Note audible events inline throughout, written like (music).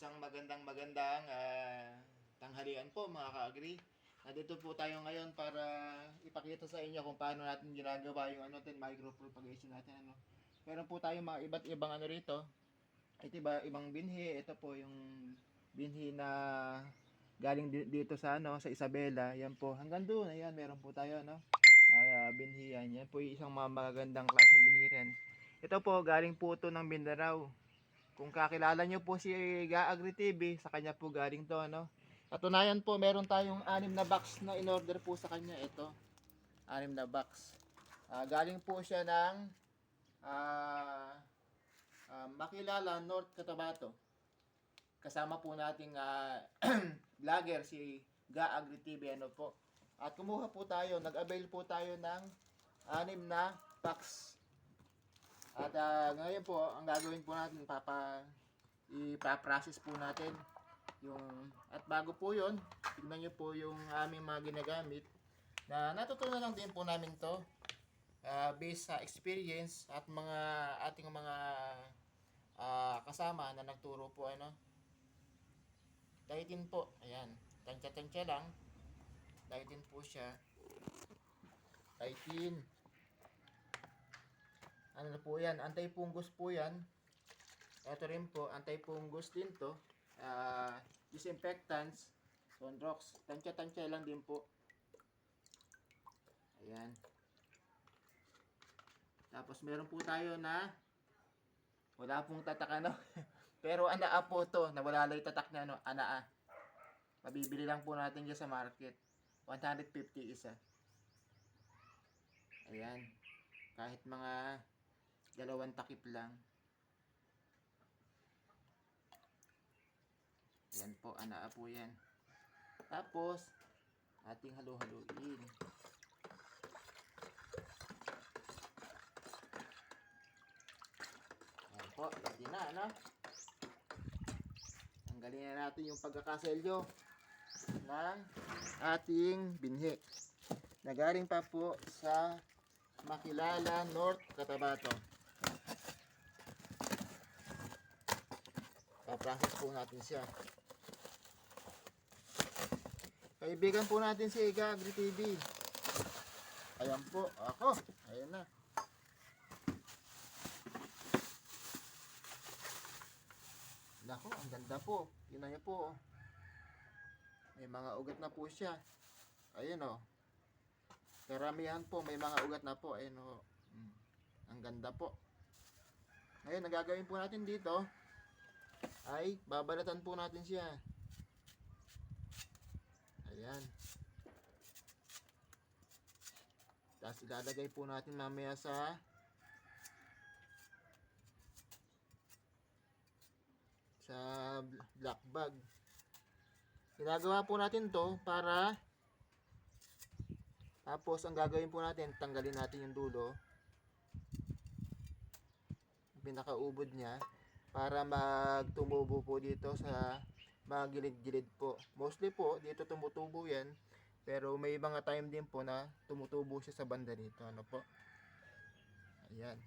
Isang magandang magandang ah, tanghalian po mga ka-agri. Nandito po tayo ngayon para ipakita sa inyo kung paano natin ginagawa yung ano natin, micropropagation natin. Ano. Meron po tayo mga iba't ibang ano rito. Ito iba, ibang binhi. Ito po yung binhi na galing di- dito sa ano sa Isabela. Yan po. Hanggang doon, ayan, meron po tayo no. Mga binhi yan. Yan po yung isang mga magagandang klaseng binhi rin. Ito po, galing po ito ng Mindanao. Kung kakilala nyo po si Ga Agri TV, sa kanya po galing to, ano. Katunayan po, meron tayong anim na box na in-order po sa kanya. Ito, anim na box. Ah, galing po siya ng ah, ah, Makilala, North Cotabato. Kasama po nating ah, (clears throat) vlogger si Ga Agri TV, ano po. At kumuha po tayo, nag-avail po tayo ng anim na box. At ah, ngayon po, ang gagawin po natin, papa, ipa-process po natin yung at bago po yon tignan nyo po yung aming mga ginagamit na natutunan lang din po namin to ah, based sa experience at mga ating mga ah, kasama na nagturo po ano. Daitin po ayan tansya-tansya lang. Daitin po siya Daitin ano po yan anti-fungus po yan ito rin po anti-fungus din to ah disinfectants, Sonrox. Tansya-tansya lang din po. Ayan. Tapos meron po tayo na wala pong tatak ano. (laughs) Pero anaa po to, na wala lang tatak na ano, anaa. Mabibili lang po natin dyan sa market. 150 isa. Ayan. Kahit mga dalawang takip lang. Yan po, anaa po yan. Tapos, ating halu-haluin. Yan po, ready na, ano? Tanggalin na natin yung pagkakaselyo ng ating binhi. Nagaling pa po sa Makilala, North Cotabato. Pa-process po natin siya. Kaibigan po natin si Iga Agri TV. Ayan po, ako. Ayan na. Nako, ang ganda po. Tingnan niyo po. oh. May mga ugat na po siya. Ayan o. Karamihan po, may mga ugat na po. Ayan o. Mm. Ang ganda po. Ngayon, ang gagawin po natin dito, ay babalatan po natin siya. Ayan. Tapos ilalagay po natin mamaya sa sa bl- black bag. Ginagawa po natin to para tapos ang gagawin po natin, tanggalin natin yung dulo. Pinakaubod niya para magtumubo po dito sa mga gilid-gilid po. Mostly po, dito tumutubo yan. Pero may mga time din po na tumutubo siya sa banda dito. Ano po? Ayan.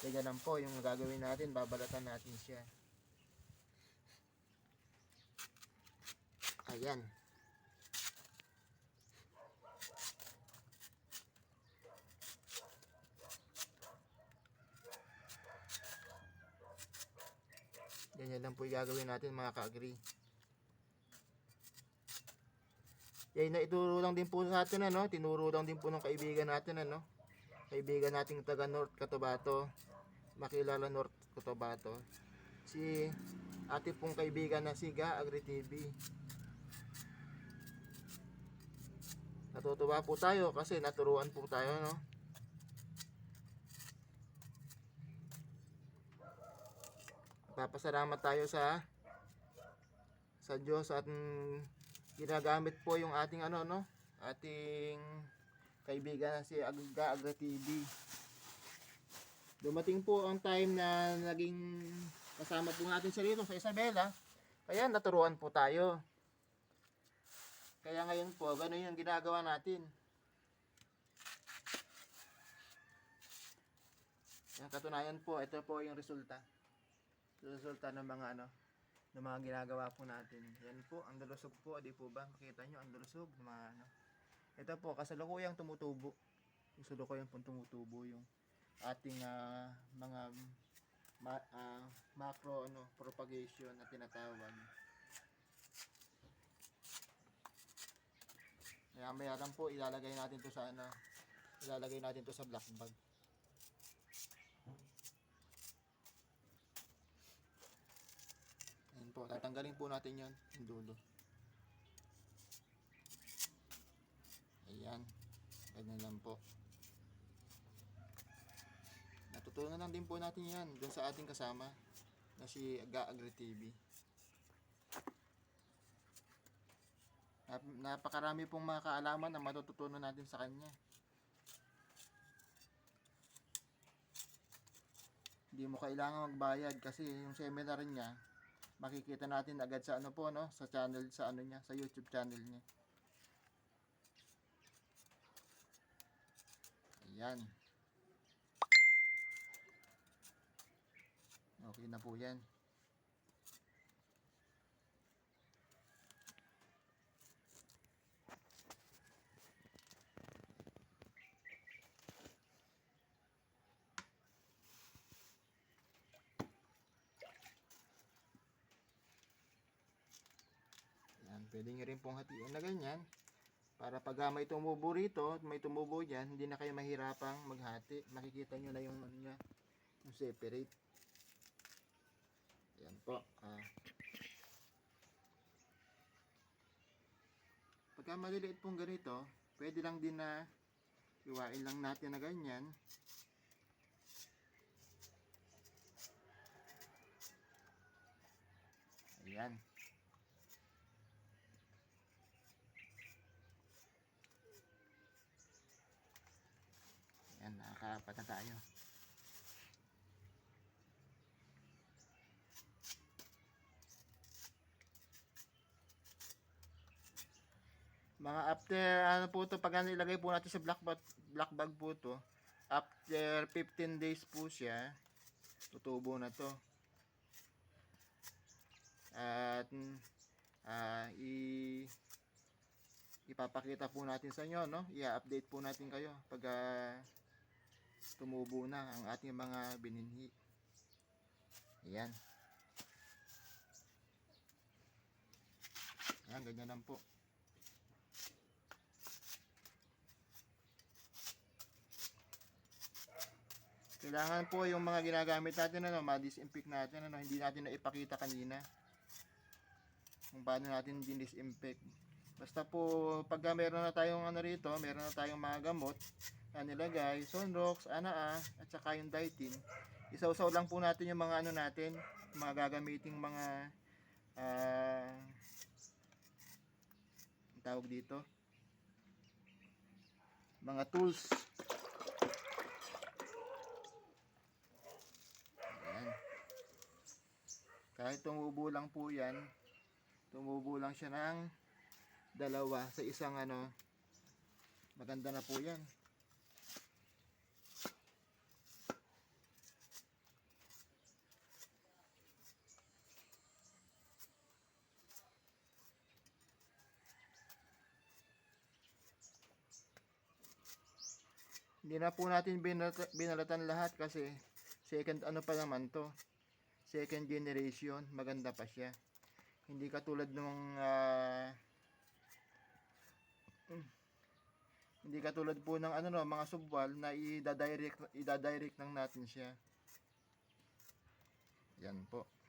Kaya ganun po yung gagawin natin. Babalatan natin siya. Ayan. Ganyan lang po gagawin natin mga ka-agree. Yan na ituro lang din po sa atin ano, tinuro lang din po ng kaibigan natin ano. Kaibigan nating taga North Cotabato, makilala North Cotabato. Si ate pong kaibigan na si Ga Agri TV. Natutuwa po tayo kasi naturuan po tayo no. Papasalamat tayo sa sa Diyos at ginagamit po yung ating ano no, ating kaibigan na si Agga Agri TV. Dumating po ang time na naging kasama po natin siya rito sa Isabela. Kaya naturuan po tayo. Kaya ngayon po, ganun yung ginagawa natin. Yan, katunayan po, ito po yung resulta. Resulta ng mga ano, ng mga ginagawa po natin. Yan po, ang dalusog po, di po ba? Makita nyo, ang dalusog ng mga ano. Ito po, kasalukuyang tumutubo. Yung salukuyang pong tumutubo yung ating ah, mga ma- ah, macro ano propagation na tinatawag. Kaya maya lang po ilalagay natin to sa ano, ilalagay natin to sa black bag. Po, tatanggalin po natin yon yung dulo. Ayan, ganyan lang po. Natutunan lang din po natin yan dun sa ating kasama na si Aga Agri TV. Nap- napakarami pong mga kaalaman na matututunan natin sa kanya. Hindi mo kailangan magbayad kasi yung seminar niya makikita natin agad sa ano po no sa channel sa ano niya sa YouTube channel niya. Ayan. Okay na po yan. Yan, pwede nyo rin pong hatiin na ganyan. Para pag ah, may tumubo rito, may tumubo dyan, hindi na kayo mahirapang maghati. Makikita nyo na yung ano niya, yung separate. Yan po. Ah. Pagka maliliit pong ganito, pwede lang din na iwain lang natin na ganyan. Ayan. Nakakaapat na tayo. Mga after, ano po to pag ano ilagay po natin sa black bag, black bag po to, after 15 days po siya, tutubo na to. At, ah, i, ipapakita po natin sa inyo, no? I-update po natin kayo pag ah, tumubo na ang ating mga bininhi. Ayan. Ayan, ganyan lang po. Kailangan po yung mga ginagamit natin, ano, ma-disinfect natin, ano, hindi natin na ipakita kanina kung paano natin din-disinfect. Basta po, pagka meron na tayong ano rito, meron na tayong mga gamot na nilagay, Sunrox, Anaa, at saka yung Ditin. Isaw-saw lang po natin yung mga ano natin, mga gagamiting mga ah ang tawag dito mga tools Ayan. kahit tumubo lang po yan tumubo lang siya ng dalawa sa isang ano maganda na po yan hindi na po natin binalata, binalatan lahat kasi second ano pa naman to. Second generation maganda pa siya. Hindi katulad nung mm, hindi katulad po ng ano no mga subwal na i-direct i-direct lang natin siya. Yan po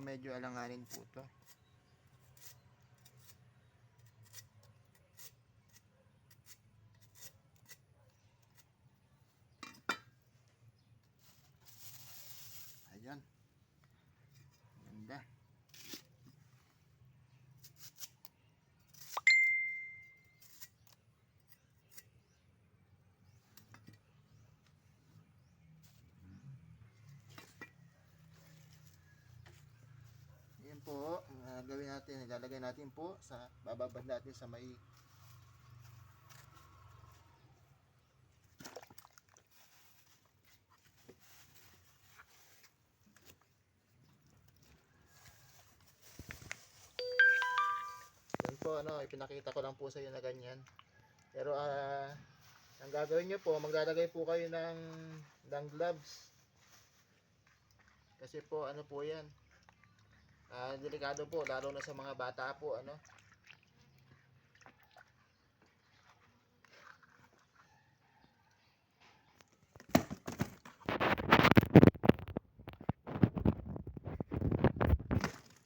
medyo alanganin po to. Ayan. Ganda. Yan po, uh, gawin natin, ilalagay natin po sa bababad natin sa may Yan po, ano, ipinakita ko lang po sa iyo na ganyan. Pero, ah, ang gagawin nyo po, maglalagay po kayo ng, ng gloves. Kasi po, ano po yan, Ah, delikado po lalo na sa mga bata po ano.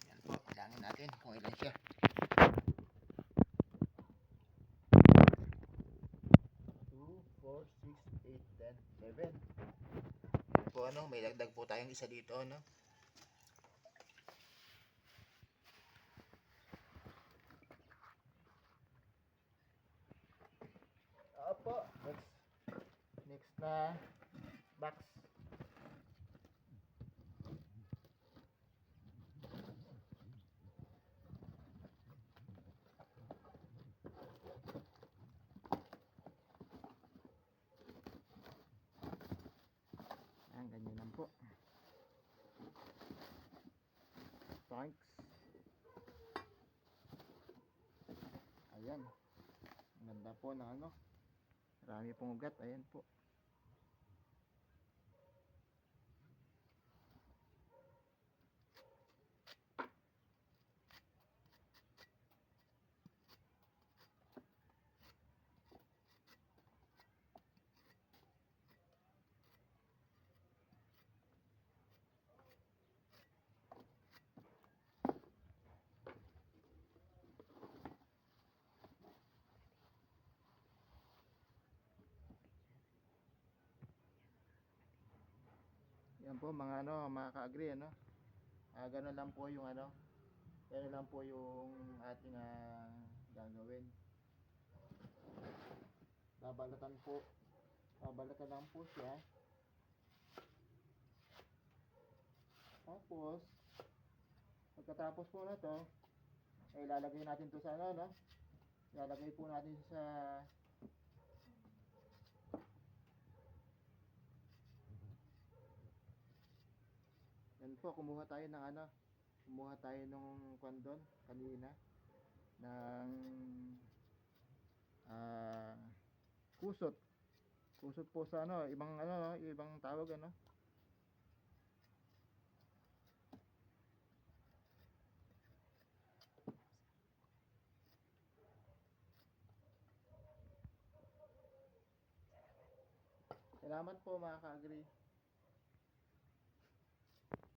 Yan po, bilangin natin kung ilan siya. Four, six, eight, ten, eleven. Yan po ano, may dagdag po tayong isa dito ano. Opo. Next. Next na box. Ayan, ganyan lang po. Thanks. Ayan. Ang ganda po ng ano. Marami pong ugat. Ayan po. Yan po mga ano, mga ka-agree ano. Ah, ganun lang po yung ano. Ganun lang po yung ating ah, gagawin. Babalatan po. Babalatan lang po siya. Tapos pagkatapos po na to, ay ilalagay natin to sa ano, no? Ilalagay po natin sa Yan po, kumuha tayo ng ano, kumuha tayo nung kwandon kanina ng ah kusot. Kusot po sa ano, ibang ano, no, ibang tawag ano. Salamat po mga ka-agree.